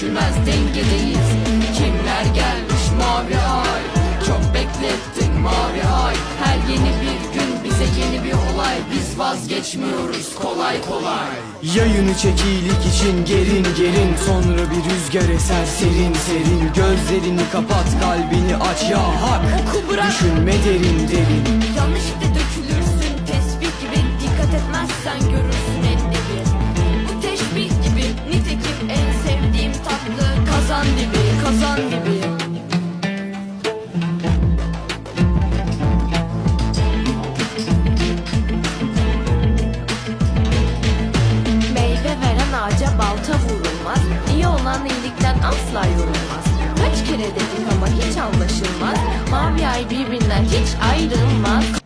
dökülmez dengedeyiz. Kimler gelmiş mavi ay? Çok beklettin mavi ay. Her yeni bir gün bize yeni bir olay. Biz vazgeçmiyoruz kolay kolay. Yayını çek iyilik için gerin gerin Sonra bir rüzgar eser serin serin. Gözlerini kapat kalbini aç. Ya hak Oku bırak. Düşünme derin derin. Yanlışlıkla Kazan dibi kazan dibi Meyve veren ağaca balta vurulmaz. İyi olan iyilikten asla yorulmaz. Kaç kere dedik ama hiç anlaşılmaz. Mavi ay birbirinden hiç ayrılmaz